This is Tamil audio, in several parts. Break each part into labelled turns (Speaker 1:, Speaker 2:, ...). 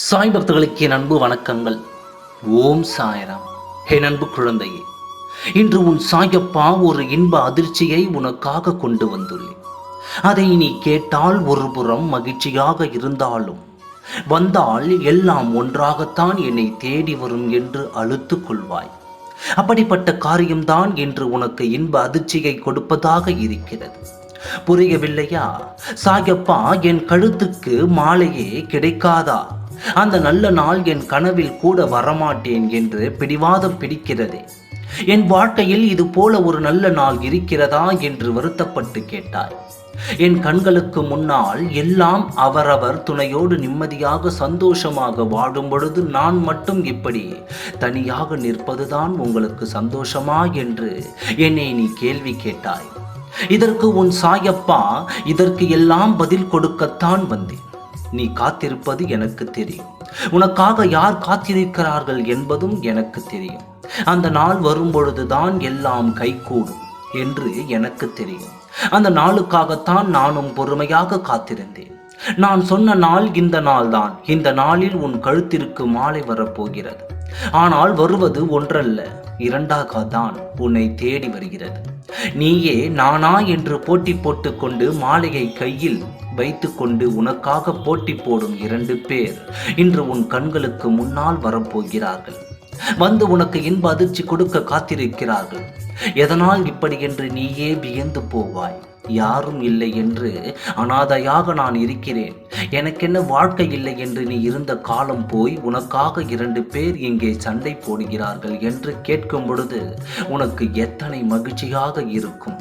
Speaker 1: சாய் பக்தர்களுக்கு என் அன்பு வணக்கங்கள். ஓம் சாயராம். என் அன்பு குழந்தையே இன்று உன் சாயப்பா ஒரு இன்ப அதிர்ச்சியை உனக்காக கொண்டு வந்துள்ளேன். அதை நீ கேட்டால் ஒருபுறம் மகிழ்ச்சியாக இருந்தாலும் வந்தால் எல்லாம் ஒன்றாகத்தான் என்னை தேடி வரும் என்று அழுத்து கொள்வாய். அப்படிப்பட்ட காரியம்தான் இன்று உனக்கு இன்ப அதிர்ச்சியை கொடுப்பதாக இருக்கிறது. புரியவில்லையா? சாயப்பா என் கழுத்துக்கு மாலையே கிடைக்காதா? அந்த நல்ல நாள் என் கனவில் கூட வரமாட்டேன் என்று பிடிவாதம் பிடிக்கிறதே. என் வாழ்க்கையில் இது போல ஒரு நல்ல நாள் இருக்கிறதா என்று வருத்தப்பட்டு கேட்டாய் என் கண்களுக்கு முன்னால் எல்லாம் அவரவர் துணையோடு நிம்மதியாக சந்தோஷமாக வாழும் பொழுது நான் மட்டும் இப்படி தனியாக நிற்பதுதான் உங்களுக்கு சந்தோஷமா என்று என்னை நீ கேள்வி கேட்டாய். இதற்கு உன் சாயப்பா இதற்கு எல்லாம் பதில் கொடுக்கத்தான் வந்தேன். நீ காத்திருப்பது எனக்கு தெரியும். உனக்காக யார் காத்திருக்கிறார்கள் என்பதும் எனக்கு தெரியும். அந்த நாள் வரும்பொழுதுதான் எல்லாம் கைகூடும் என்று எனக்கு தெரியும். அந்த நாளுக்காகத்தான் நானும் பொறுமையாக காத்திருந்தேன். நான் சொன்ன நாள் இந்த நாள்தான். இந்த நாளில் உன் கழுத்திற்கு மாலை வரப்போகிறது. ஆனால் வருவது ஒன்றல்ல. இரண்டாக தான் உன்னை தேடி வருகிறது. நீயே நானா என்று போட்டி போட்டுக்கொண்டு மாலையை கையில் வைத்துக்கொண்டு உனக்காக போட்டி போடும் இரண்டு பேர் இன்று உன் கண்களுக்கு முன்னால் வரப்போகிறார்கள். வந்து உனக்கு இன்ப அதிர்ச்சி கொடுக்க காத்திருக்கிறார்கள். எதனால் இப்படி என்று நீயே வியந்து போவாய். யாரும் இல்லை என்று அனாதையாக நான் இருக்கிறேன். எனக்கென்ன வாழ்க்கை இல்லை என்று நீ இருந்த காலம் போய் உனக்காக இரண்டு பேர் இங்கே சண்டை போடுகிறார்கள் என்று கேட்கும் பொழுது உனக்கு எத்தனை மகிழ்ச்சியாக இருக்கும்.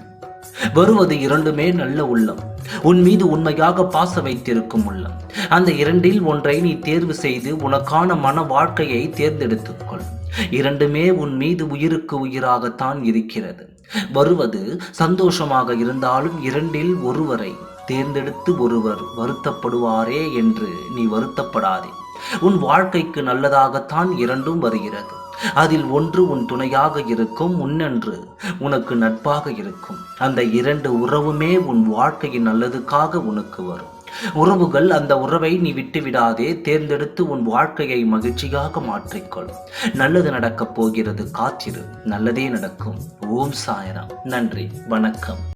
Speaker 1: வருவது இரண்டுமே நல்ல உள்ளம். உன் மீது உண்மையாக பாச வைத்திருக்கும் உள்ளம். அந்த இரண்டில் ஒன்றை நீ தேர்வு செய்து உனக்கான மன வாழ்க்கையை தேர்ந்தெடுத்துக்கொள். இரண்டுமே உன் மீது உயிருக்கு உயிராகத்தான் இருக்கிறது. வருவது சந்தோஷமாக இருந்தாலும் இரண்டில் ஒருவரை தேர்ந்தெடுத்து ஒருவர் வருத்தப்படுவாரே என்று நீ வருத்தப்படாதே. உன் வாழ்க்கைக்கு நல்லதாகத்தான் இரண்டும் வருகிறது. அதில் ஒன்று உன் துணையாக இருக்கும் முன்னன்று உனக்கு நட்பாக இருக்கும். அந்த இரண்டு உறவுமே உன் வாழ்க்கையின் நல்லதுக்காக உனக்கு வரும். உறவுகள் அந்த உறவை நீ விட்டுவிடாதே. தேர்ந்தெடுத்து உன் வாழ்க்கையை மகிழ்ச்சியாக மாற்றிக்கொள். நல்லது நடக்கப் போகிறது. காத்திரு. நல்லதே நடக்கும். ஓம் சாயராம். நன்றி. வணக்கம்.